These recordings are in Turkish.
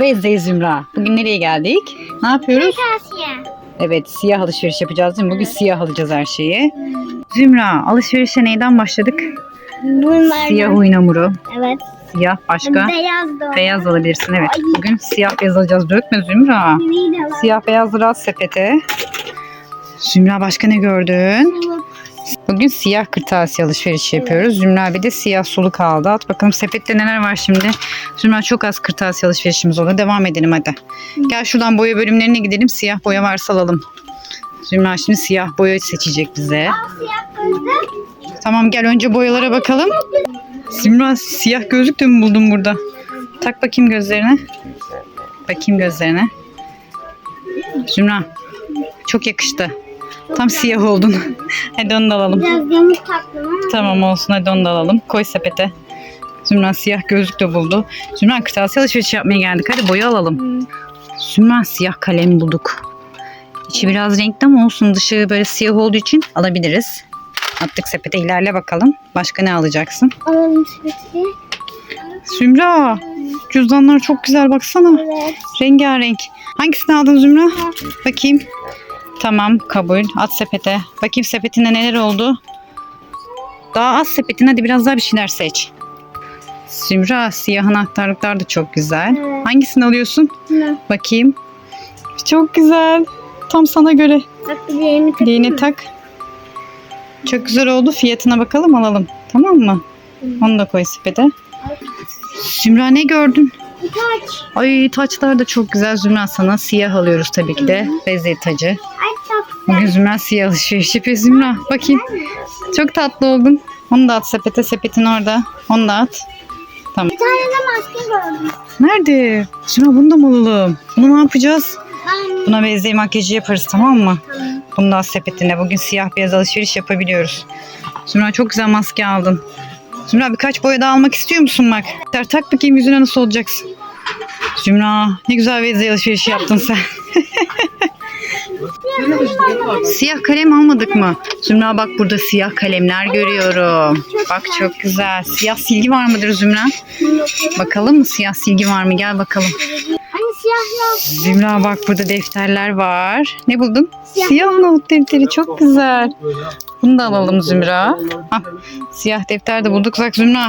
Vezde Zümra. Bugün nereye geldik? Ne yapıyoruz? Kırtasiye. Evet siyah alışveriş yapacağız değil mi? Bugün siyah alacağız her şeyi. Zümra alışverişe neyden başladık? Bunlar. Siyah oyun hamuru. Evet. Siyah başka. Beyaz da. Beyaz alabilirsin evet. Bugün siyah beyaz alacağız. Dökme Zümra. Siyah beyazları at sepete. Zümra başka ne gördün? Bugün siyah kırtasiye alışverişi yapıyoruz. Zümra bir de siyah suluk aldı. At bakalım sepette neler var şimdi. Zümra çok az kırtasiye alışverişimiz oldu. Devam edelim hadi. Gel şuradan boya bölümlerine gidelim. Siyah boya varsa alalım. Zümra şimdi siyah boya seçecek bize. Tamam gel önce boyalara bakalım. Zümra siyah gözlük de mi buldun burada? Tak bakayım gözlerine. Bakayım gözlerine. Zümra çok yakıştı. Tam siyah oldun. hadi onu da alalım. Biraz yamuk taktım ama. Tamam olsun hadi onu da alalım. Koy sepete. Zümra siyah gözlük de buldu. Zümra kırtasiye alışveriş yapmaya geldik. Hadi boya alalım. Zümra siyah kalem bulduk. İçi biraz renkli ama olsun. Dışı böyle siyah olduğu için alabiliriz. Attık sepete ilerle bakalım. Başka ne alacaksın? Alalım sepeti. Zümra cüzdanlar çok güzel baksana. Evet. Rengarenk. Hangisini aldın Zümra? Bakayım. Tamam kabul. At sepete. Bakayım sepetinde neler oldu. Daha az sepetin hadi biraz daha bir şeyler seç. Zümra siyah anahtarlıklar da çok güzel. Evet. Hangisini alıyorsun? Hı. Bakayım. Çok güzel. Tam sana göre. Bak takayım Değini mı? tak. Çok güzel oldu. Fiyatına bakalım alalım. Tamam mı? Onu da koy sepete. Zümra ne gördün? Taç. Ay taçlar da çok güzel. Zümra sana siyah alıyoruz tabii ki de. Vezir tacı. Zümra siyah alışveriş yapıyor. Zümra bakayım. Çok tatlı oldun. Onu da at sepete. Sepetin orada. Onu da at. Bir tane de maske gördüm. Nerede? Zümra bunu da mı alalım? Bunu ne yapacağız? Buna benzeyi makyajı yaparız tamam mı? Bunu da at sepetine. Bugün siyah beyaz alışveriş yapabiliyoruz. Zümra çok güzel maske aldın. Zümra birkaç boya daha almak istiyor musun bak? Tak bakayım yüzüne nasıl olacaksın. Zümra ne güzel benzeyi alışverişi yaptın sen. Siyah kalem almadık mı? Zümra bak burada siyah kalemler görüyorum. Bak çok güzel. Siyah silgi var mıdır Zümra? Bakalım mı siyah silgi var mı? Gel bakalım. Zümra bak burada defterler var. Ne buldun? Siyah. Not defteri çok güzel. Bunu da alalım Zümra. Ah, siyah defter de bulduk. Bak Zümra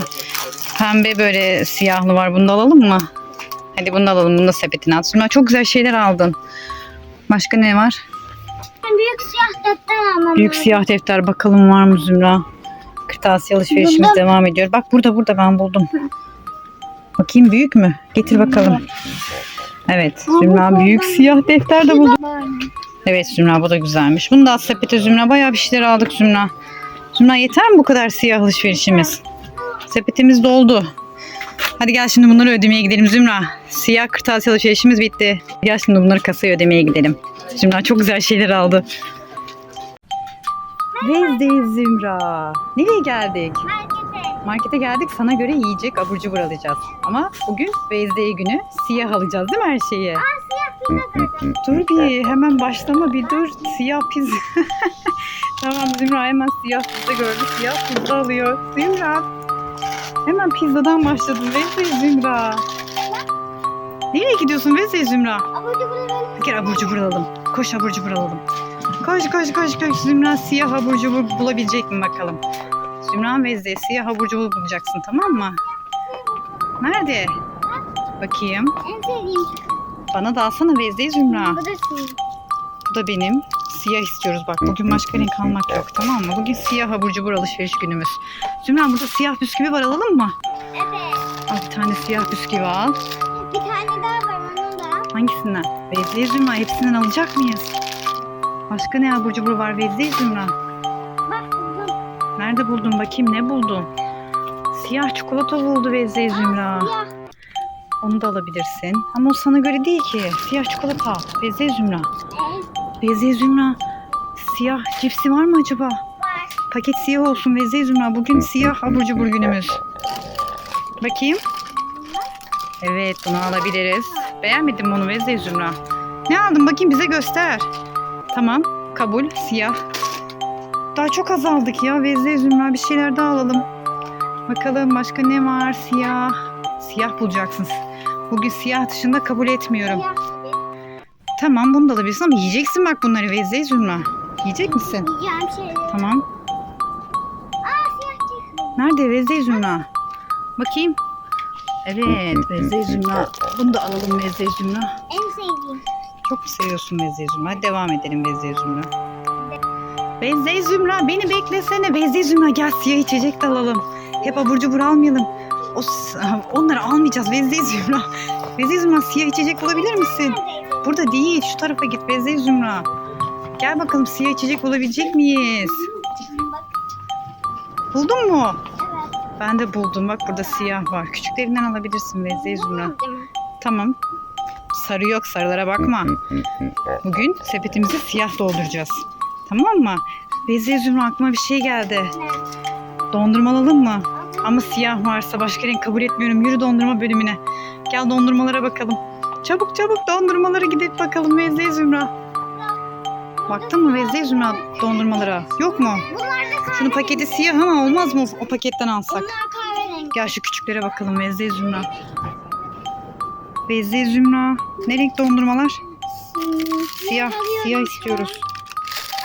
pembe böyle siyahlı var. Bunu da alalım mı? Hadi bunu da alalım. Bunu da sepetine at. Zümra çok güzel şeyler aldın. Başka ne var? Büyük siyah defter almam. Büyük lazım. siyah defter bakalım var mı Zümra? Kırtasiye alışverişimiz Buldum. devam ediyor. Bak burada burada ben buldum. Bakayım büyük mü? Getir bakalım. Evet Zümra büyük siyah defter de buldu. Böyle. Evet Zümra bu da güzelmiş. Bunu da at sepete Zümra. Bayağı bir şeyler aldık Zümra. Zümra yeter mi bu kadar siyah alışverişimiz? Sepetimiz doldu. Hadi gel şimdi bunları ödemeye gidelim Zümra. Siyah kırtasiye alışverişimiz bitti. Gel şimdi bunları kasaya ödemeye gidelim. Zümra çok güzel şeyler aldı. Vezdeyiz Zümra. Nereye geldik? Markete. Markete geldik sana göre yiyecek abur cubur alacağız. Ama bugün Vezde'ye günü siyah alacağız değil mi her şeyi? Aa siyah pizza zaten. Dur bir hemen başlama bir dur. Siyah pizza. tamam Zümra hemen siyah pizza gördü. Siyah pizza alıyor. Zümra. Hemen pizzadan başladın. Vezde Zümra. Nereye gidiyorsun Vezde Zümra? Abur cubur alalım. Bir kere abur cubur alalım. Koş abur cubur alalım. Koş koş koş koş. Zümra siyah abur cubur bulabilecek mi bakalım. Zümra Vezde siyah abur cubur bulacaksın tamam mı? Nerede? Bakayım. En sevdiğim. Bana da alsana Vezde Zümra. Bu da siyah. Bu da benim. Siyah istiyoruz bak. Bugün başka renk almak yok tamam mı? Bugün siyah abur cubur alışveriş günümüz. Zümra burada siyah bisküvi var alalım mı? Evet. Al bir tane siyah bisküvi al. Bir tane daha var onu da. Hangisinden? Vezde Zümra hepsinden alacak mıyız? Başka ne abur cubur var Vezde Zümra? Bak buldum. Nerede buldun bakayım ne buldun? Siyah çikolata buldu Vezde Zümra. Siyah. Onu da alabilirsin. Ama o sana göre değil ki. Siyah çikolata. Vezde Zümra. Vezde Zümra. Siyah cipsi var mı acaba? Var. Paket siyah olsun Vezde Zümra. Bugün siyah abur cubur günümüz. Bakayım. Evet bunu alabiliriz. Beğenmedin mi onu Vezde Zümra? Ne aldın bakayım bize göster. Tamam kabul siyah. Daha çok azaldık ya Vezde Zümra bir şeyler daha alalım. Bakalım başka ne var siyah. Siyah bulacaksın. Bugün siyah dışında kabul etmiyorum. Siyah. Tamam bunu da alabilirsin ama yiyeceksin bak bunları Vezde Zümra. Yiyecek misin? Yiyeceğim şeyleri. Tamam. Aa siyah çıktı. Nerede Vezde Zümra? Bakayım. Evet Vezde Zümra. Bunu da alalım Vezde Zümra. En sevdiğim. Çok mu seviyorsun Vezde Zümra? Hadi devam edelim Vezde Zümra. Vezde Zümra beni beklesene. Vezde Zümra gel siyah içecek de alalım. Hep abur cubur almayalım. O, onları almayacağız Vezde Zümra. Vezde Zümra siyah içecek bulabilir misin? Neredeydi? Burada değil şu tarafa git Vezde Zümra. Gel bakalım siyah içecek bulabilecek miyiz? Bak. Buldun mu? Evet. Ben de buldum. Bak burada siyah var. Küçüklerinden alabilirsin Vezde Zümra. Tamam. Sarı yok sarılara bakma. Bugün sepetimizi siyah dolduracağız. Tamam mı? Vezir Zümra aklıma bir şey geldi. Dondurma alalım mı? Ama siyah varsa başka renk kabul etmiyorum. Yürü dondurma bölümüne. Gel dondurmalara bakalım. Çabuk çabuk dondurmalara gidip bakalım Vezir Zümra. Baktın mı Vezir Zümra dondurmalara? Yok mu? Da. Şunun paketi siyah ama olmaz mı o paketten alsak? Bunlar kahverengi. Gel şu küçüklere bakalım Vezir Zümra. Vezir Zümra. Ne renk dondurmalar? Siyah, siyah istiyoruz.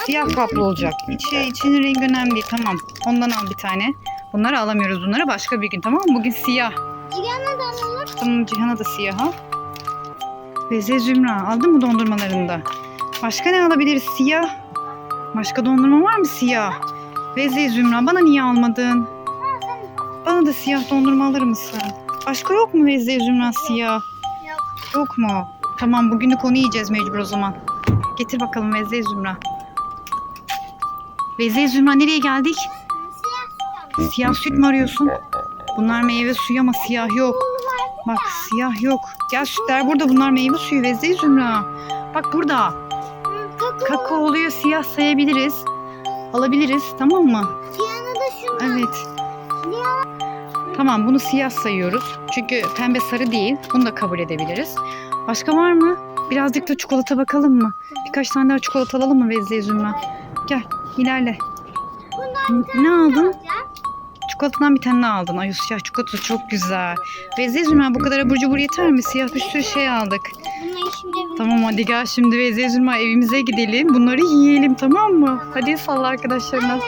Siyah kaplı olacak. İçi, içinin rengi önemli değil. Tamam. Ondan al bir tane. Bunları alamıyoruz. Bunları başka bir gün tamam mı? Bugün siyah. Cihana'dan olur. Tamam Cihan'a da siyah al. Beze Zümra aldın mı dondurmalarını da? Başka ne alabiliriz? Siyah. Başka dondurma var mı siyah? Beze Zümra bana niye almadın? Bana da siyah dondurma alır mısın? Başka yok mu Vezde Zümra siyah? yok. Yok mu? Tamam bugünlük onu yiyeceğiz mecbur o zaman. Getir bakalım Vezde Zümra. Vezde Zümra nereye geldik? Siyah süt mü arıyorsun? Bunlar meyve suyu ama siyah yok. Bak siyah yok. Gel sütler burada bunlar meyve suyu Vezde Zümra. Bak burada. Kakao. Oluyor siyah sayabiliriz. Alabiliriz tamam mı? Cihana'da şunlar. Evet. Tamam bunu siyah sayıyoruz. Çünkü pembe sarı değil. Bunu da kabul edebiliriz. Başka var mı? Birazcık da çikolata bakalım mı? Birkaç tane daha çikolata alalım mı Vezde Zümra? Gel ilerle. Ne aldın? Çikolatadan bir tane aldın. Ay o siyah çikolata çok güzel. Vezde Zümra bu kadar abur cubur yeter mi? Siyah bir sürü şey aldık. Bunları şimdi Tamam hadi gel şimdi Vezde Zümra evimize gidelim. Bunları yiyelim tamam mı? Hadi salla arkadaşlarına.